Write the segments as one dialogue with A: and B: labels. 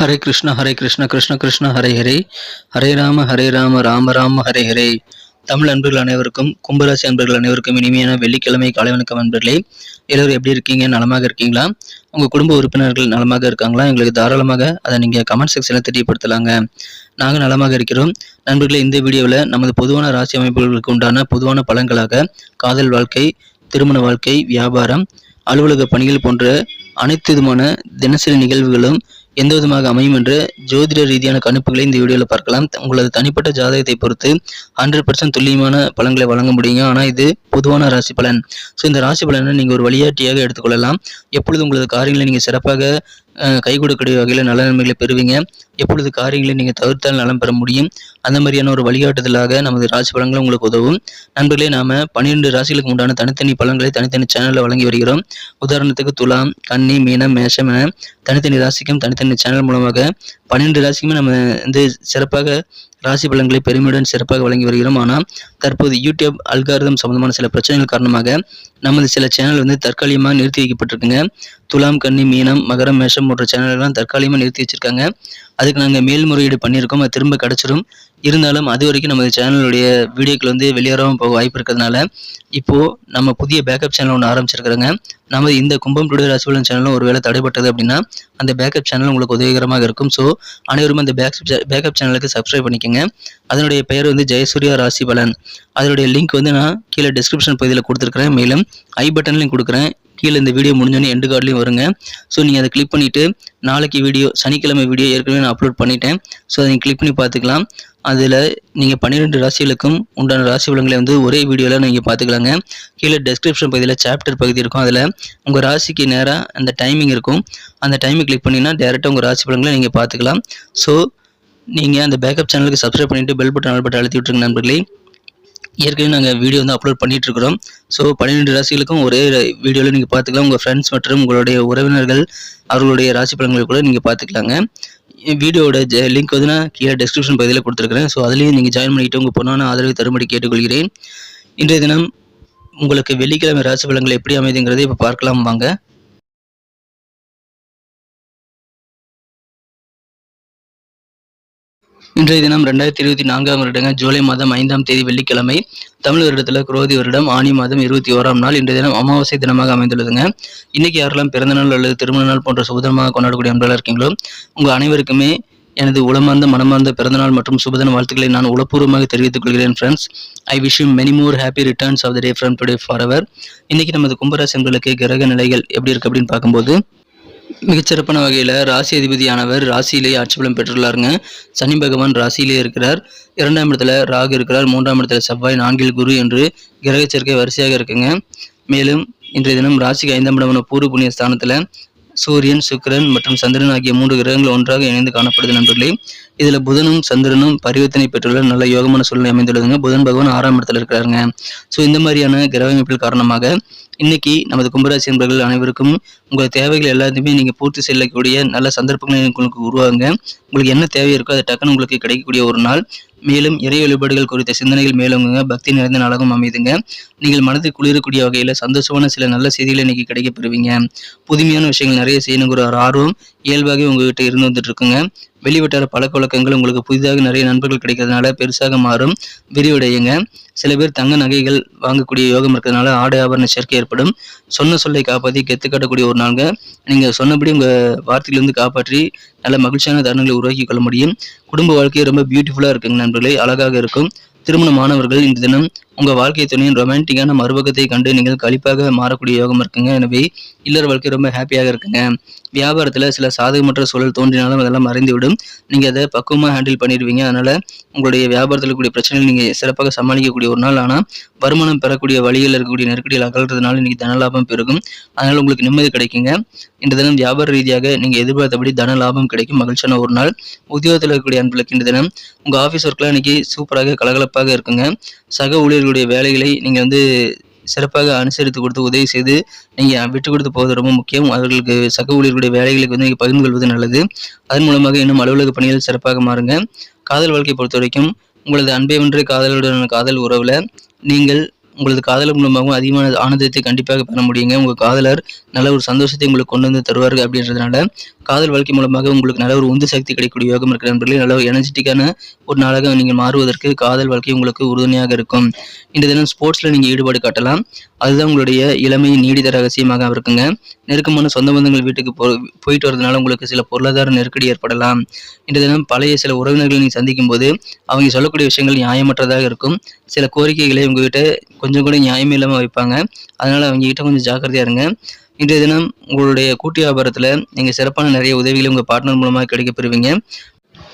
A: ஹரே கிருஷ்ண ஹரே கிருஷ்ண கிருஷ்ண கிருஷ்ண ஹரே ஹரே. ஹரே ராம ஹரே ராம ராம ராம ஹரே ஹரே. தமிழ் அன்பர்கள் அனைவருக்கும் கும்பராசி அன்பர்கள் அனைவருக்கும் இனிமையான வெள்ளிக்கிழமை காலை வணக்கம் அன்பர்களே எல்லோரும் எப்படி இருக்கீங்க? நலமாக இருக்கீங்களா? உங்கள் குடும்ப உறுப்பினர்கள் நலமாக இருக்காங்களா? எங்களுக்கு தாராளமாக அதை நீங்கள் கமெண்ட் செக்ஷனில் தெரியப்படுத்தலாங்க. நாங்கள் நலமாக இருக்கிறோம். நண்பர்களே இந்த வீடியோவில் நமது பொதுவான ராசி அமைப்புகளுக்கு உண்டான பொதுவான பலன்களாக காதல் வாழ்க்கை திருமண வாழ்க்கை வியாபாரம் அலுவலக பணிகள் போன்ற அனைத்து விதமான தினசரி நிகழ்வுகளும் எந்த விதமாக அமையும் என்று ஜோதிட ரீதியான கணிப்புகளை இந்த வீடியோவில் பார்க்கலாம். உங்களது தனிப்பட்ட ஜாதகத்தை பொறுத்து ஹண்ட்ரட் பர்சன்ட் துல்லியமான பலன்களை வழங்க முடியுங்க. ஆனால் இது பொதுவான ராசி பலன். ஸோ இந்த ராசி பலனை நீங்கள் ஒரு வழியாட்டியாக எடுத்துக்கொள்ளலாம். எப்பொழுது உங்களது காரியங்களை நீங்கள் சிறப்பாக கை கொடுக்கக்கூடிய வகையில் நல்ல நன்மைகளை பெறுவீங்க. எப்பொழுது காரியங்களை நீங்கள் தவிர்த்தால் நலம் பெற முடியும். அந்த மாதிரியான ஒரு வழிகாட்டுதலாக நமது ராசி பலன்கள் உங்களுக்கு உதவும். நண்பர்களே நாம பன்னிரெண்டு ராசிகளுக்கு உண்டான தனித்தனி பலன்களை தனித்தனி சேனலில் வழங்கி வருகிறோம். உதாரணத்துக்கு துலாம் கன்னி மீனம் மேஷம் என தனித்தனி ராசிக்கும் தனித்தனி சேனல் மூலமாக பன்னிரெண்டு ராசிக்குமே நம்ம வந்து சிறப்பாக ராசி பலன்களை பெருமையுடன் சிறப்பாக வழங்கி வருகிறோம். ஆனால் தற்போது யூடியூப் அல்காரிதம் சம்பந்தமான சில பிரச்சனைகள் காரணமாக நமது சில சேனல் வந்து தற்காலிகமாக நிறுத்தி வைக்கப்பட்டிருக்குங்க. துலாம் கன்னி மீனம் மகரம் மேஷம் போன்ற சேனல்கள்லாம் தற்காலிகமாக நிறுத்தி வச்சிருக்காங்க. அதுக்கு நாங்கள் மேல்முறையீடு பண்ணியிருக்கோம். அது திரும்ப கிடச்சிரும். இருந்தாலும் அது வரைக்கும் நமது சேனலுடைய வீடியோக்கள் வந்து வெளியேறாமல் போக வாய்ப்பு இருக்கிறதுனால இப்போது நம்ம புதிய பேக்கப் சேனல் ஒன்று ஆரம்பிச்சிருக்கிறோங்க. நமது இந்த கும்பம் டுடே ராசிபலன் சேனலும் ஒருவேளை தடைப்பட்டது அப்படின்னா அந்த பேக்கப் சேனல் உங்களுக்கு உதவிகரமாக இருக்கும். ஸோ அனைவரும் அந்த பேக்கப் பேக்கப் சேனலுக்கு சப்ஸ்கிரைப் பண்ணிக்கோங்க. அதனுடைய பெயர் வந்து ஜெயசூர்யா ராசி பலன். அதனுடைய லிங்க் வந்து நான் கீழே டிஸ்கிரிப்ஷன் பகுதியில் கொடுத்துருக்குறேன். மேலும் ஐ பட்டன்லையும் கொடுக்குறேன். கீழே இந்த வீடியோ முடிஞ்சோடனே எண்டு கார்ட்லேயும் வருங்க. ஸோ நீங்கள் அதை கிளிக் பண்ணிவிட்டு நாளைக்கு வீடியோ சனிக்கிழமை வீடியோ ஏற்கனவே நான் அப்லோட் பண்ணிட்டேன். ஸோ அதை நீங்கள் கிளிக் பண்ணி பார்த்துக்கலாம். அதில் நீங்கள் பன்னிரெண்டு ராசிகளுக்கும் உண்டான ராசி பலன்களை வந்து ஒரே வீடியோவில் நீங்கள் பார்த்துக்கலாங்க. கீழே டெஸ்கிரிப்ஷன் பகுதியில் சாப்டர் பகுதி இருக்கும். அதில் உங்கள் ராசிக்கு நேராக அந்த டைமிங் இருக்கும். அந்த டைமிங் கிளிக் பண்ணிங்கன்னா டேரெக்டாக உங்கள் ராசி பலன்களை நீங்கள் பார்த்துக்கலாம். ஸோ நீங்கள் அந்த பேக்கப் சேனலுக்கு சப்ஸ்கிரைப் பண்ணிவிட்டு பெல் பட்டன் ஆல் பட்டன் அழுத்தி விட்டுருங்க நண்பர்களே. ஏற்கனவே நாங்கள் வீடியோ வந்து அப்லோட் பண்ணிட்டு இருக்கிறோம் ஸோ பன்னிரெண்டு ராசிகளுக்கும் ஒரே வீடியோவில் நீங்கள் பார்த்துக்கலாம். உங்கள் ஃப்ரெண்ட்ஸ் மற்றும் உங்களுடைய உறவினர்கள் அவர்களுடைய ராசி பலன்களை கூட நீங்கள் பார்த்துக்கலாங்க. வீடியோட லிங்க் வந்து நான் கீழே டெஸ்கிரிப்ஷன் பகுதியில் கொடுத்துருக்கிறேன். ஸோ அதுலேயும் நீங்கள் ஜாயின் பண்ணிவிட்டு உங்கள் பொண்ணான ஆதரவை தரும்படி கேட்டுக்கொள்கிறேன். இன்றைய தினம் உங்களுக்கு வெள்ளிக்கிழமை ராசி பலன்கள் எப்படி அமைதுங்கிறதை இப்போ பார்க்கலாம் வாங்க. இன்றைய தினம் ரெண்டாயிரத்தி இருபத்தி நான்காம் வருடங்க ஜூலை மாதம் ஐந்தாம் தேதி வெள்ளிக்கிழமை தமிழ் வருடத்தில் குரோதி வருடம் ஆனி மாதம் இருபத்தி ஓராம் நாள் இன்றைய தினம் அமாவாசை தினமாக அமைந்துள்ளதுங்க. இன்னைக்கு யாரெல்லாம் பிறந்த நாள் அல்லது திருமண நாள் போன்ற சுபதினமாக கொண்டாடக்கூடிய அன்பர்களாக இருக்கீங்களோ உங்கள் அனைவருக்குமே எனது உளமார்ந்த மனமார்ந்த பிறந்தநாள் மற்றும் சுபதன வாழ்த்துக்களை நான் உளப்பூர்வமாக தெரிவித்துக் கொள்கிறேன் friends I wish you many more happy returns of the day from today for அவர் இன்னைக்கு நமது கும்பராசி என்பர்களுக்கு கிரக நிலைகள் எப்படி இருக்கு அப்படின்னு பார்க்கும்போது மிகச்சிறப்பான வகையில் ராசி அதிபதியானவர் ராசியிலே ஆட்சி பலம் பெற்றுள்ளாருங்க. சனி பகவான் ராசியிலே இருக்கிறார். இரண்டாம் இடத்துல ராகு இருக்கிறார். மூன்றாம் இடத்துல செவ்வாய் நான்கில் குரு என்று கிரக சேர்க்கை வரிசையாக இருக்குங்க. மேலும் இன்றைய தினம் ராசிக்கு ஐந்தாம் இடமான பூர்வ புண்ணிய ஸ்தானத்தில் சூரியன் சுக்கிரன் மற்றும் சந்திரன் ஆகிய மூன்று கிரகங்கள் ஒன்றாக இணைந்து காணப்படுது நண்பர்களே. இதுல புதனும் சந்திரனும் பரிவர்த்தனை பெற்றுள்ள நல்ல யோகமான சூழ்நிலை அமைந்துள்ளதுங்க. புதன் பகவான் ஆறாம் இடத்துல இருக்கிறாருங்க. ஸோ இந்த மாதிரியான கிரக அமைப்புகள் காரணமாக இன்னைக்கு நமது கும்பராசி என்பர்கள் அனைவருக்கும் உங்கள் தேவைகள் எல்லாத்தையுமே நீங்கள் பூர்த்தி செல்லக்கூடிய நல்ல சந்தர்ப்பங்களை உங்களுக்கு உருவாங்க உங்களுக்கு என்ன தேவை இருக்கோ அது டக்குன்னு உங்களுக்கு கிடைக்கக்கூடிய ஒரு நாள். மேலும் இறை வழிபாடுகள் குறித்த சிந்தனைகள் மேலோங்குங்க பக்தி நிறைந்த நாளாகவும் அமைதுங்க. நீங்கள் மனதில் குளிரக்கூடிய வகையில் சந்தோஷமான சில நல்ல செய்திகளை இன்னைக்கு கிடைக்க பெறுவீங்க. புதுமையான விஷயங்கள் நிறைய செய்யணுங்கிற ஒரு ஆர்வம் இயல்பாகவே உங்ககிட்ட இருந்து வந்துட்டு இருக்குங்க. வெளிவட்டார பழக்க வழக்கங்கள் உங்களுக்கு புதிதாக நிறைய நண்பர்கள் கிடைக்கிறதுனால பெருசாக மாறும். விரிவடையுங்க சில பேர் தங்க நகைகள் வாங்கக்கூடிய யோகம் இருக்கிறதுனால ஆடை ஆபரண சேர்க்கை ஏற்படும். சொன்ன சொல்லை காப்பாற்றி கெத்து காட்டக்கூடிய ஒரு நாள்ங்க. நீங்கள் சொன்னபடி உங்கள் வார்த்தையிலிருந்து காப்பாற்றி நல்ல மகிழ்ச்சியான தருணங்களை உருவாக்கி கொள்ள முடியும். குடும்ப வாழ்க்கையை ரொம்ப பியூட்டிஃபுல்லாக இருக்குங்க நண்பர்களே. அழகாக இருக்கும். திருமணமானவர்கள் இந்த தினம் உங்கள் வாழ்க்கை துணையின் ரொமான்டிக்கான மறுபக்கத்தை கண்டு நீங்கள் கழிப்பாக மாறக்கூடிய யோகம் இருக்குங்க. எனவே இல்லற வாழ்க்கை ரொம்ப ஹாப்பியாக இருக்குங்க. வியாபாரத்தில் சில சாதகமற்ற சூழல் தோன்றினாலும் அதெல்லாம் மறைந்துவிடும். நீங்கள் அதை பக்குவமாக ஹேண்டில் பண்ணிடுவீங்க. அதனால் உங்களுடைய வியாபாரத்தில் இருக்கக்கூடிய பிரச்சனைகள் நீங்கள் சிறப்பாக சமாளிக்கக்கூடிய ஒரு நாள். ஆனால் வருமானம் பெறக்கூடிய வழியில் இருக்கக்கூடிய நெருக்கடியில் அகல்றதுனால இன்னைக்கு தன லாபம் பெருகும். அதனால் உங்களுக்கு நிம்மதி கிடைக்குங்க. இந்த தினம் வியாபார ரீதியாக நீங்கள் எதிர்பார்த்தபடி தன லாபம் கிடைக்கும். மகிழ்ச்சியான ஒரு நாள். உத்தியோகத்தில் இருக்கக்கூடிய அன்புகளுக்கு இந்த தினம். உங்கள் ஆஃபீஸ் ஒர்க்லாம் இன்னைக்கு சூப்பராக கலகலப்பாக இருக்குங்க. சக ஊழியர்கள் ஊழியர்களுடைய வேலைகளை நீங்கள் வந்து சிறப்பாக அனுசரித்து கொடுத்து உதவி செய்து நீங்கள் விட்டு கொடுத்து போவது ரொம்ப முக்கியம். அவர்களுக்கு சக ஊழியர்களுடைய வேலைகளுக்கு வந்து நீங்கள் பகிர்ந்து கொள்வது நல்லது. அதன் மூலமாக இன்னும் அலுவலக பணிகள் சிறப்பாக மாறுங்க. காதல் வாழ்க்கை பொறுத்த வரைக்கும் உங்களது அன்பை ஒன்று காதலுடனான காதல் உறவில் நீங்கள் உங்களது காதலர் மூலமாகவும் அதிகமான ஆனந்தத்தை கண்டிப்பாக பெற முடியுங்க. உங்கள் காதலர் நல்ல ஒரு சந்தோஷத்தை உங்களுக்கு கொண்டு வந்து தருவார்கள் அப்படின்றதுனால காதல் வாழ்க்கை மூலமாக உங்களுக்கு நல்ல ஒரு உந்து சக்தி கிடைக்கக்கூடிய யோகம் இருக்கிற நண்பர்களே நல்ல ஒரு எனர்ஜெட்டிக்கான ஒரு நாளாக நீங்கள் மாறுவதற்கு காதல் வாழ்க்கை உங்களுக்கு உறுதுணையாக இருக்கும். இந்த தினம் ஸ்போர்ட்ஸில் நீங்கள் ஈடுபாடு காட்டலாம். அதுதான் உங்களுடைய இளமையின் நீடித ரகசியமாக இருக்குங்க. நெருக்கமான சொந்த பந்தங்கள் வீட்டுக்கு போ போயிட்டு வரதுனால உங்களுக்கு சில பொருளாதார நெருக்கடி ஏற்படலாம். இந்த தினம் பழைய சில உறவினர்களை நீங்கள் சந்திக்கும் போது அவங்க சொல்லக்கூடிய விஷயங்கள் நியாயமற்றதாக இருக்கும். சில கோரிக்கைகளை உங்ககிட்ட கொஞ்சம் கொஞ்சம் கூட நியாயமே இல்லாமல் வைப்பாங்க. அதனால் அவங்ககிட்ட கொஞ்சம் ஜாக்கிரதையாக இருங்க. இன்றைய தினம் உங்களுடைய கூட்டு வியாபாரத்தில் நீங்கள் சிறப்பான நிறைய உதவிகளை உங்கள் பார்ட்னர் மூலமாக கிடைக்கப்பெறுவீங்க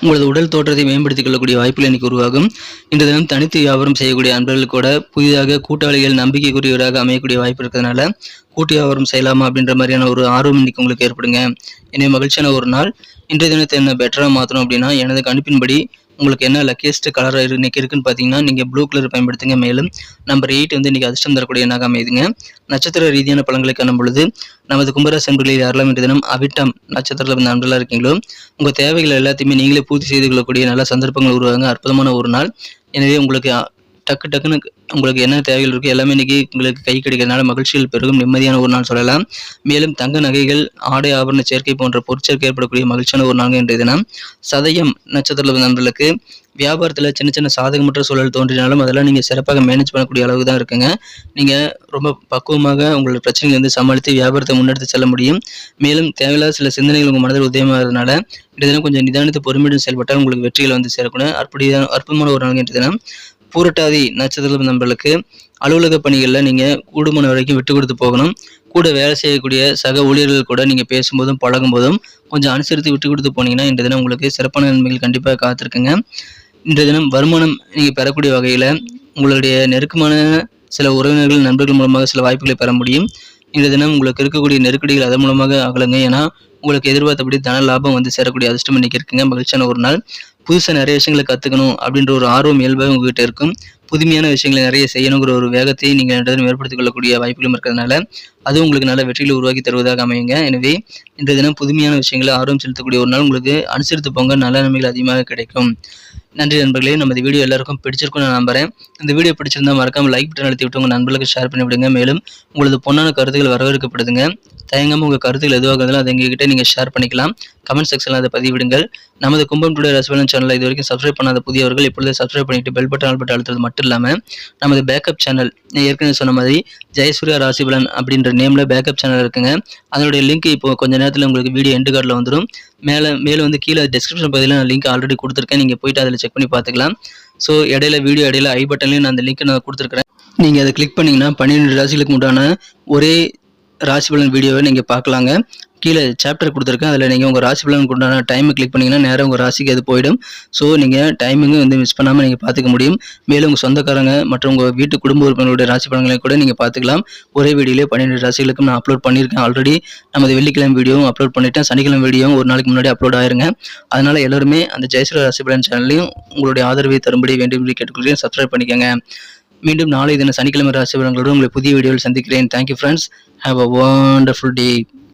A: உங்களது உடல் தோற்றத்தை மேம்படுத்திக் கொள்ளக்கூடிய வாய்ப்புகள் எனக்கு உருவாகும். இன்றைய தினம் தனித்து வியாபாரம் செய்யக்கூடிய அன்பர்கள் கூட புதிதாக கூட்டாளிகள் நம்பிக்கைக்குரியவராக அமையக்கூடிய வாய்ப்பு இருக்கிறதுனால கூட்டு வியாபாரம் செய்யலாமா அப்படின்ற மாதிரியான ஒரு ஆர்வம் இன்னைக்கு உங்களுக்கு ஏற்படுங்க. என்னை மகிழ்ச்சியான ஒரு நாள். இன்றைய தினத்தை என்ன பெட்டராக மாற்றணும் அப்படின்னா எனது கணிப்பின்படி உங்களுக்கு என்ன லக்கியஸ்ட் கலர் இன்னைக்கு இருக்குன்னு பார்த்தீங்கன்னா நீங்கள் ப்ளூ கலர் பயன்படுத்துங்க. மேலும் நம்பர் எயிட் வந்து இன்றைக்கி அதிர்ஷ்டம் தரக்கூடிய என்னாக அமைதுங்க நட்சத்திர ரீதியான பழங்களை காணும் பொழுது நமது கும்பராசி அன்பர்களில் யாரெல்லாம் இன்று தினம் அவிட்டம் நட்சத்திரத்தில் வந்து அன்பர்களாக இருக்கீங்களோ உங்கள் தேவைகள் எல்லாத்தையுமே நீங்களே பூர்த்தி செய்து கொள்ளக்கூடிய நல்ல சந்தர்ப்பங்கள் உருவாங்க அற்புதமான ஒரு நாள். எனவே உங்களுக்கு டக்கு டக்குன்னு உங்களுக்கு என்ன தேவைகள் இருக்கோ எல்லாமே இன்றைக்கி உங்களுக்கு கை கிடைக்கிறதுனால மகிழ்ச்சிகள் பெருகும் நிம்மதியான ஒரு நாள் சொல்லலாம். மேலும் தங்க நகைகள் ஆடை ஆபரண சேர்க்கை போன்ற பொருட்சேர்க்கை ஏற்படக்கூடிய மகிழ்ச்சியான ஒரு நாள் இன்றைய தினம். சதயம் நட்சத்திரத்தில் நண்பர்களுக்கு வியாபாரத்தில் சின்ன சின்ன சாதகமற்ற சூழல் தோன்றினாலும் அதெல்லாம் நீங்கள் சிறப்பாக மேனேஜ் பண்ணக்கூடிய அளவு தான் இருக்குங்க. நீங்கள் ரொம்ப பக்குவமாக உங்களோட பிரச்சனைகள் வந்து சமாளித்து வியாபாரத்தை முன்னெடுத்து செல்ல முடியும். மேலும் தேவையில்லாத சில சிந்தனைகள் உங்கள் மனதில் உதயமாகிறதுனால இன்றைய தினம் கொஞ்சம் நிதானித்து பொறுமையுடன் செயல்பட்டால் உங்களுக்கு வெற்றிகள் வந்து சேர்க்கணும் அற்புடைய அற்புதமான ஒரு நாள் இன்றைய தினம். பூரட்டாதி நட்சத்திரம் நம்மளுக்கு அலுவலக பணிகளில் நீங்கள் கூடுமான வரைக்கும் விட்டு கொடுத்து போகணும். கூட வேலை செய்யக்கூடிய சக ஊழியர்கள் கூட நீங்கள் பேசும்போதும் பழகும்போதும் கொஞ்சம் அனுசரித்து விட்டு கொடுத்து போனீங்கன்னா இந்த தினம் உங்களுக்கு சிறப்பான நன்மைகள் கண்டிப்பாக காத்திருக்குங்க. இன்றைய தினம் வருமானம் நீங்கள் பெறக்கூடிய வகையில் உங்களுடைய நெருக்கமான சில உறவினர்கள் நண்பர்கள் மூலமாக சில வாய்ப்புகளை பெற முடியும். இன்றைய தினம் உங்களுக்கு இருக்கக்கூடிய நெருக்கடிகள் அதன் மூலமாக அகலுங்க. ஏன்னா உங்களுக்கு எதிர்பார்த்தபடி தன லாபம் வந்து சேரக்கூடிய அதிர்ஷ்டம் இன்னைக்கு இருக்குங்க. மகிழ்ச்சியான ஒரு நாள். புதுசாக நிறைய விஷயங்களை கற்றுக்கணும் அப்படின்ற ஒரு ஆர்வம் இயல்பாக உங்ககிட்ட இருக்கும். புதுமையான விஷயங்களை நிறைய செய்யணுங்கிற ஒரு வேகத்தை நீங்கள் ரெண்டு ஏற்படுத்திக் கொள்ளக்கூடிய வாய்ப்புகளும் இருக்கிறதுனால அது உங்களுக்கு நல்ல வெற்றிகளை உருவாக்கி தருவதாக அமையுங்க. எனவே இன்றைய தினம் புதுமையான விஷயங்களை ஆர்வம் செலுத்தக்கூடிய ஒரு நாள். உங்களுக்கு அனுசரித்து போங்க. நல்ல நன்மைகள் அதிகமாக கிடைக்கும். நன்றி நண்பர்களே. நமது வீடியோ எல்லாருக்கும் பிடிச்சிருக்கும்னு நான் நம்புறேன். இந்த வீடியோ பிடிச்சிருந்தா மறக்காம லைக் பட்டன் அழுத்தி விட்டு உங்கள் நண்பர்களுக்கு ஷேர் பண்ணி விடுங்க மேலும் உங்களது பொண்ணான கருத்துக்கள் வரவேற்கப்படுதுங்க. தயங்காமல் உங்கள் கருத்துக்கள் எதுவாக இருந்தாலும் அதை எங்ககிட்ட நீங்கள் ஷேர் பண்ணிக்கலாம். கமெண்ட் செக்ஷனில் அதை பதிவிடுங்கள். நமது கும்பம் டுடே ரசவலன் சேனலை இது வரைக்கும் சப்ஸ்கிரைப் பண்ணாத புதியவர்கள் இப்பொழுது சப்ஸ்கிரைப் பண்ணிட்டு பெல் பட்டன் ஆல் பட்டன் அழுத்துறது மட்டும் இல்லாமல் நமது பேக்கப் சேனல் ஏற்கனவே சொன்ன மாதிரி ஜெயசூர்யா ராசிபலன் அப்படின்ற நேமில் பேக்கப் சேனல் இருக்குங்க. அதனுடைய லிங்க் இப்போ கொஞ்ச நேரத்தில் உங்களுக்கு வீடியோ எண்டு கார்டில் வந்துடும் மேலே மேலே வந்து கீழே டிஸ்கிரிப்ஷன் பகுதியில் நான் லிங்க் ஆல்ரெடி கொடுத்துருக்கேன். நீங்கள் போயிட்டு அதில் செக் பண்ணி பார்த்துக்கலாம். ஸோ இடையில வீடியோ இடையில ஐ பட்டன்லையும் நான் அந்த லிங்க் நான் கொடுத்துருக்கேன் நீங்கள் அதை கிளிக் பண்ணிங்கன்னா பன்னிரெண்டு ராசிகளுக்கு உண்டான ஒரே ராசி பலன் வீடியோவை நீங்கள் பார்க்கலாங்க. கீழே சாப்டர் கொடுத்துருக்கேன். அதில் நீங்கள் உங்கள் ராசி பலனுக்கு உண்டான டைமை கிளிக் பண்ணிங்கன்னா நேராக உங்கள் ராசிக்கு அது போயிடும். ஸோ நீங்கள் டைமிங்கும் வந்து மிஸ் பண்ணாமல் நீங்கள் பார்த்துக்க முடியும். மேலும் உங்கள் சொந்தக்காரங்க மற்றும் உங்கள் வீட்டு குடும்ப உறுப்பினர்களுடைய ராசி பலன்களையும் கூட நீங்கள் பார்த்துக்கலாம். ஒரே வீடியோலேயே பன்னெண்டு ராசிகளுக்கும் நான் அப்லோட் பண்ணியிருக்கேன் ஆல்ரெடி நமது வெள்ளிக்கிழமை வீடியோவும் அப்லோட் பண்ணிவிட்டேன் சனிக்கிழமை வீடியோவும் ஒரு நாளைக்கு முன்னாடி அப்லோட் ஆயிருங்க. அதனால் எல்லாருமே அந்த ஜெயஸ்வர ராசி பலன் சேனல்லையும் உங்களுடைய ஆதரவை தரும்படி வேண்டும் என்று கேட்டுக்கொள்கிறேன். சப்ஸ்கிரைப் பண்ணிக்கோங்க. மீண்டும் நாளை தின சனிக்கிழமை ராசி பலன்களோடு உங்களை புதிய வீடியோவில் சந்திக்கிறேன். Thank you friends have a wonderful day